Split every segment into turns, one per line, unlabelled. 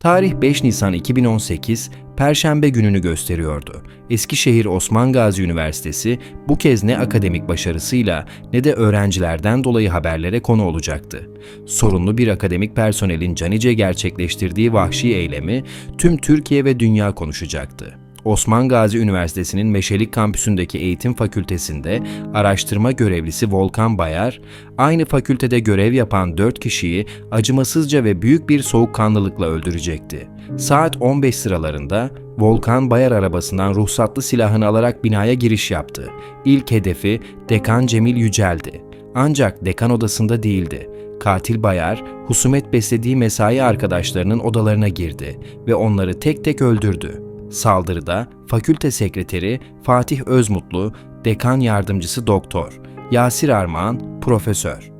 Tarih 5 Nisan 2018, Perşembe gününü gösteriyordu. Eskişehir Osman Gazi Üniversitesi bu kez ne akademik başarısıyla ne de öğrencilerden dolayı haberlere konu olacaktı. Sorunlu bir akademik personelin canice gerçekleştirdiği vahşi eylemi tüm Türkiye ve dünya konuşacaktı. Osman Gazi Üniversitesi'nin Meşelik kampüsündeki eğitim fakültesinde araştırma görevlisi Volkan Bayar, aynı fakültede görev yapan 4 kişiyi acımasızca ve büyük bir soğukkanlılıkla öldürecekti. Saat 15 sıralarında Volkan Bayar arabasından ruhsatlı silahını alarak binaya giriş yaptı. İlk hedefi Dekan Cemil Yücel'di. Ancak dekan odasında değildi. Katil Bayar, husumet beslediği mesai arkadaşlarının odalarına girdi ve onları tek tek öldürdü. Saldırıda fakülte sekreteri Fatih Özmutlu, dekan yardımcısı doktor, Yasir Armağan, profesör,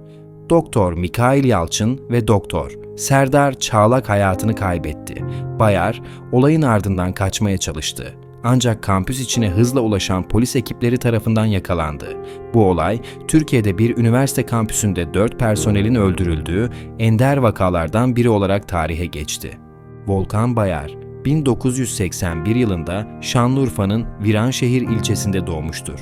Doktor Mikail Yalçın ve Doktor Serdar Çağlak hayatını kaybetti. Bayar, olayın ardından kaçmaya çalıştı. Ancak kampüs içine hızla ulaşan polis ekipleri tarafından yakalandı. Bu olay, Türkiye'de bir üniversite kampüsünde 4 personelin öldürüldüğü ender vakalardan biri olarak tarihe geçti. Volkan Bayar, 1981 yılında Şanlıurfa'nın Viranşehir ilçesinde doğmuştur.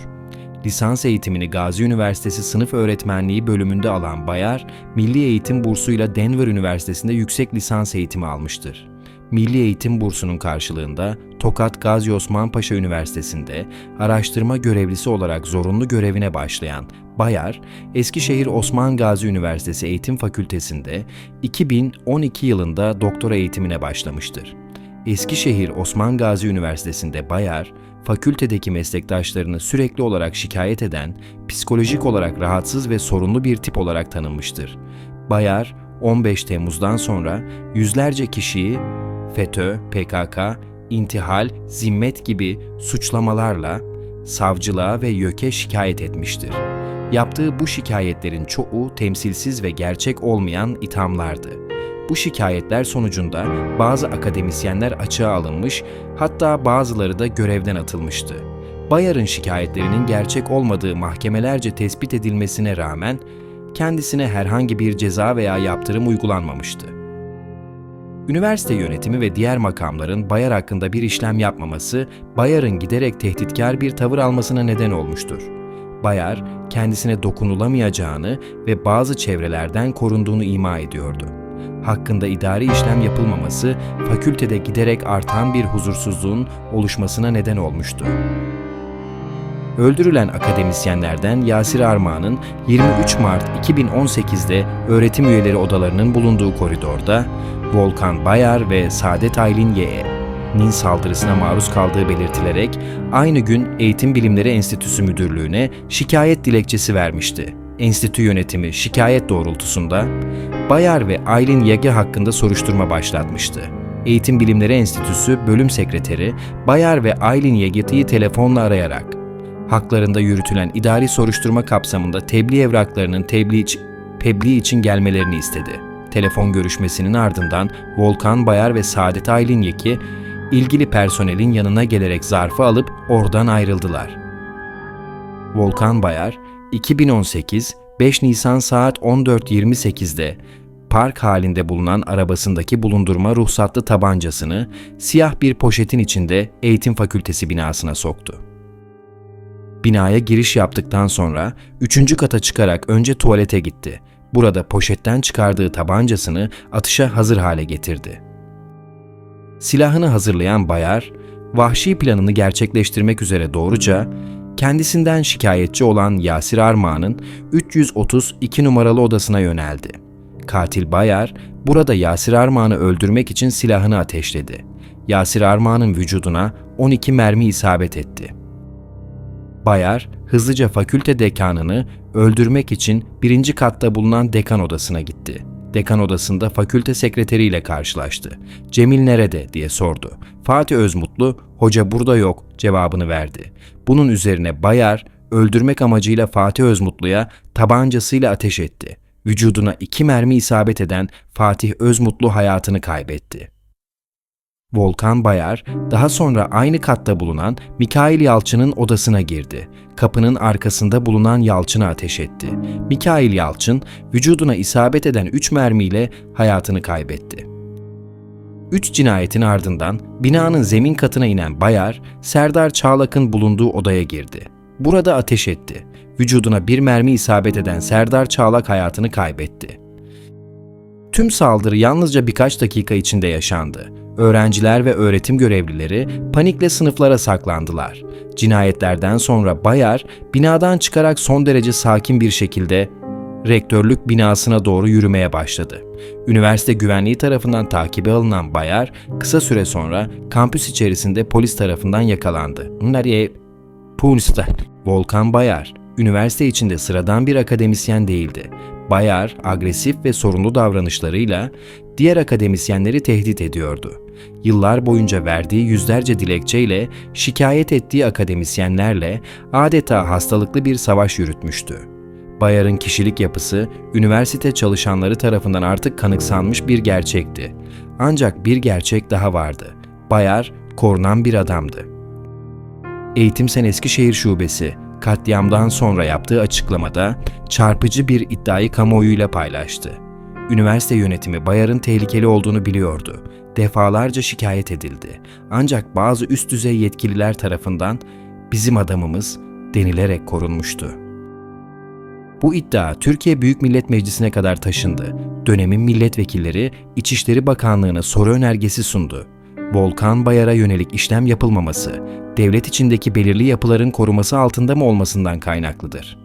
Lisans eğitimini Gazi Üniversitesi Sınıf Öğretmenliği bölümünde alan Bayar, Milli Eğitim Bursu'yla Denver Üniversitesi'nde yüksek lisans eğitimi almıştır. Milli Eğitim Bursu'nun karşılığında Tokat Gazi Osman Paşa Üniversitesi'nde araştırma görevlisi olarak zorunlu görevine başlayan Bayar, Eskişehir Osman Gazi Üniversitesi Eğitim Fakültesi'nde 2012 yılında doktora eğitimine başlamıştır. Eskişehir Osman Gazi Üniversitesi'nde Bayar, fakültedeki meslektaşlarını sürekli olarak şikayet eden, psikolojik olarak rahatsız ve sorunlu bir tip olarak tanınmıştır. Bayar, 15 Temmuz'dan sonra yüzlerce kişiyi FETÖ, PKK, intihal, zimmet gibi suçlamalarla savcılığa ve YÖK'e şikayet etmiştir. Yaptığı bu şikayetlerin çoğu temsilsiz ve gerçek olmayan ithamlardı. Bu şikayetler sonucunda bazı akademisyenler açığa alınmış, hatta bazıları da görevden atılmıştı. Bayar'ın şikayetlerinin gerçek olmadığı mahkemelerce tespit edilmesine rağmen kendisine herhangi bir ceza veya yaptırım uygulanmamıştı. Üniversite yönetimi ve diğer makamların Bayar hakkında bir işlem yapmaması, Bayar'ın giderek tehditkar bir tavır almasına neden olmuştur. Bayar, kendisine dokunulamayacağını ve bazı çevrelerden korunduğunu ima ediyordu hakkında idari işlem yapılmaması fakültede giderek artan bir huzursuzluğun oluşmasına neden olmuştu. Öldürülen akademisyenlerden Yasir Armağan'ın 23 Mart 2018'de öğretim üyeleri odalarının bulunduğu koridorda Volkan Bayar ve Saadet Aylin Ye'nin saldırısına maruz kaldığı belirtilerek aynı gün Eğitim Bilimleri Enstitüsü Müdürlüğü'ne şikayet dilekçesi vermişti enstitü yönetimi şikayet doğrultusunda Bayar ve Aylin Yege hakkında soruşturma başlatmıştı. Eğitim Bilimleri Enstitüsü bölüm sekreteri Bayar ve Aylin Yege'yi telefonla arayarak haklarında yürütülen idari soruşturma kapsamında tebliğ evraklarının tebliğ, tebliğ için gelmelerini istedi. Telefon görüşmesinin ardından Volkan Bayar ve Saadet Aylin Yeki ilgili personelin yanına gelerek zarfı alıp oradan ayrıldılar. Volkan Bayar, 2018 5 Nisan saat 14.28'de park halinde bulunan arabasındaki bulundurma ruhsatlı tabancasını siyah bir poşetin içinde eğitim fakültesi binasına soktu. Binaya giriş yaptıktan sonra üçüncü kata çıkarak önce tuvalete gitti. Burada poşetten çıkardığı tabancasını atışa hazır hale getirdi. Silahını hazırlayan Bayar, vahşi planını gerçekleştirmek üzere doğruca kendisinden şikayetçi olan Yasir Armağan'ın 332 numaralı odasına yöneldi. Katil Bayar, burada Yasir Armağan'ı öldürmek için silahını ateşledi. Yasir Armağan'ın vücuduna 12 mermi isabet etti. Bayar, hızlıca fakülte dekanını öldürmek için birinci katta bulunan dekan odasına gitti. Dekan odasında fakülte sekreteriyle karşılaştı. Cemil nerede diye sordu. Fatih Özmutlu, hoca burada yok cevabını verdi. Bunun üzerine Bayar, öldürmek amacıyla Fatih Özmutlu'ya tabancasıyla ateş etti. Vücuduna iki mermi isabet eden Fatih Özmutlu hayatını kaybetti. Volkan Bayar daha sonra aynı katta bulunan Mikail Yalçın'ın odasına girdi. Kapının arkasında bulunan Yalçın'a ateş etti. Mikail Yalçın vücuduna isabet eden 3 mermiyle hayatını kaybetti. Üç cinayetin ardından binanın zemin katına inen Bayar, Serdar Çağlak'ın bulunduğu odaya girdi. Burada ateş etti. Vücuduna bir mermi isabet eden Serdar Çağlak hayatını kaybetti. Tüm saldırı yalnızca birkaç dakika içinde yaşandı. Öğrenciler ve öğretim görevlileri panikle sınıflara saklandılar. Cinayetlerden sonra Bayar binadan çıkarak son derece sakin bir şekilde rektörlük binasına doğru yürümeye başladı. Üniversite güvenliği tarafından takibe alınan Bayar kısa süre sonra kampüs içerisinde polis tarafından yakalandı. Nereye? Polisler. Volkan Bayar, üniversite içinde sıradan bir akademisyen değildi. Bayar, agresif ve sorunlu davranışlarıyla diğer akademisyenleri tehdit ediyordu. Yıllar boyunca verdiği yüzlerce dilekçeyle şikayet ettiği akademisyenlerle adeta hastalıklı bir savaş yürütmüştü. Bayar'ın kişilik yapısı üniversite çalışanları tarafından artık kanıksanmış bir gerçekti. Ancak bir gerçek daha vardı. Bayar korunan bir adamdı. Eğitim Sen Eskişehir Şubesi katliamdan sonra yaptığı açıklamada çarpıcı bir iddiayı kamuoyuyla paylaştı. Üniversite yönetimi Bayar'ın tehlikeli olduğunu biliyordu. Defalarca şikayet edildi. Ancak bazı üst düzey yetkililer tarafından bizim adamımız denilerek korunmuştu. Bu iddia Türkiye Büyük Millet Meclisi'ne kadar taşındı. Dönemin milletvekilleri İçişleri Bakanlığı'na soru önergesi sundu. Volkan Bayar'a yönelik işlem yapılmaması, devlet içindeki belirli yapıların koruması altında mı olmasından kaynaklıdır.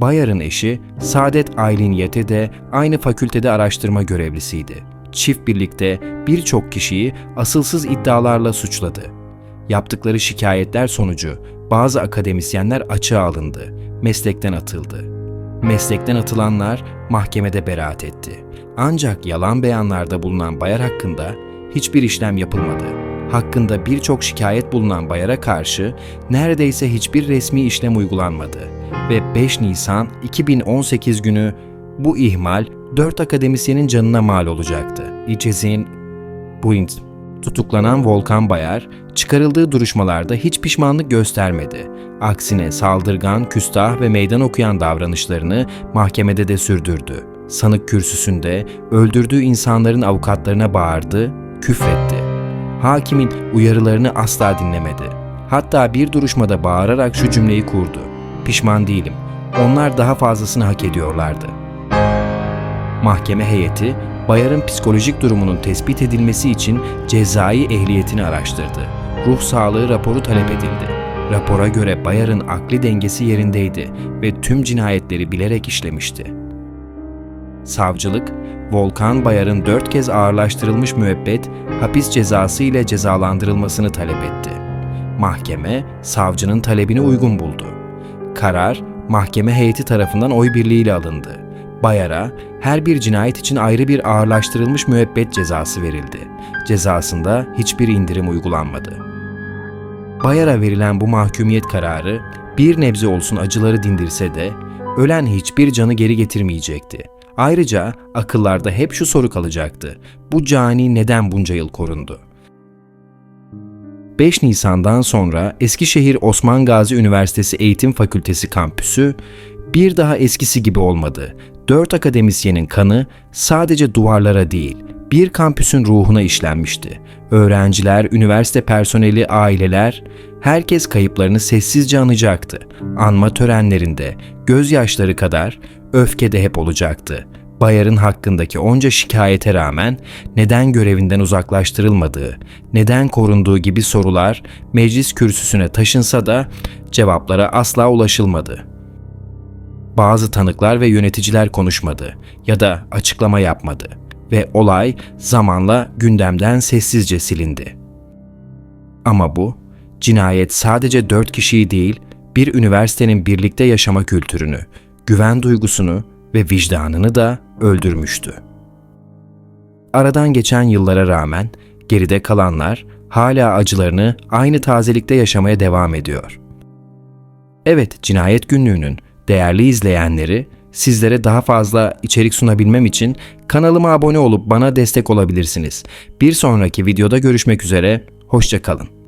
Bayar'ın eşi Saadet Aylin Yete de aynı fakültede araştırma görevlisiydi. Çift birlikte birçok kişiyi asılsız iddialarla suçladı. Yaptıkları şikayetler sonucu bazı akademisyenler açığa alındı, meslekten atıldı. Meslekten atılanlar mahkemede beraat etti. Ancak yalan beyanlarda bulunan Bayar hakkında hiçbir işlem yapılmadı. Hakkında birçok şikayet bulunan Bayar'a karşı neredeyse hiçbir resmi işlem uygulanmadı ve 5 Nisan 2018 günü bu ihmal 4 akademisyenin canına mal olacaktı. İçezin Buint tutuklanan Volkan Bayar, çıkarıldığı duruşmalarda hiç pişmanlık göstermedi. Aksine saldırgan, küstah ve meydan okuyan davranışlarını mahkemede de sürdürdü. Sanık kürsüsünde öldürdüğü insanların avukatlarına bağırdı, küfretti. Hakimin uyarılarını asla dinlemedi. Hatta bir duruşmada bağırarak şu cümleyi kurdu. Pişman değilim. Onlar daha fazlasını hak ediyorlardı. Mahkeme heyeti Bayar'ın psikolojik durumunun tespit edilmesi için cezai ehliyetini araştırdı. Ruh sağlığı raporu talep edildi. Rapora göre Bayar'ın akli dengesi yerindeydi ve tüm cinayetleri bilerek işlemişti. Savcılık, Volkan Bayar'ın dört kez ağırlaştırılmış müebbet hapis cezası ile cezalandırılmasını talep etti. Mahkeme, savcının talebini uygun buldu. Karar, mahkeme heyeti tarafından oy birliğiyle alındı. Bayar'a her bir cinayet için ayrı bir ağırlaştırılmış müebbet cezası verildi. Cezasında hiçbir indirim uygulanmadı. Bayar'a verilen bu mahkumiyet kararı bir nebze olsun acıları dindirse de ölen hiçbir canı geri getirmeyecekti. Ayrıca akıllarda hep şu soru kalacaktı. Bu cani neden bunca yıl korundu? 5 Nisan'dan sonra Eskişehir Osman Gazi Üniversitesi Eğitim Fakültesi kampüsü bir daha eskisi gibi olmadı. Dört akademisyenin kanı sadece duvarlara değil, bir kampüsün ruhuna işlenmişti. Öğrenciler, üniversite personeli, aileler, herkes kayıplarını sessizce anacaktı. Anma törenlerinde gözyaşları kadar öfke de hep olacaktı. Bayar'ın hakkındaki onca şikayete rağmen neden görevinden uzaklaştırılmadığı, neden korunduğu gibi sorular meclis kürsüsüne taşınsa da cevaplara asla ulaşılmadı. Bazı tanıklar ve yöneticiler konuşmadı ya da açıklama yapmadı ve olay zamanla gündemden sessizce silindi. Ama bu cinayet sadece dört kişiyi değil, bir üniversitenin birlikte yaşama kültürünü, güven duygusunu ve vicdanını da öldürmüştü. Aradan geçen yıllara rağmen geride kalanlar hala acılarını aynı tazelikte yaşamaya devam ediyor. Evet, Cinayet Günlüğü'nün değerli izleyenleri sizlere daha fazla içerik sunabilmem için kanalıma abone olup bana destek olabilirsiniz. Bir sonraki videoda görüşmek üzere, hoşçakalın.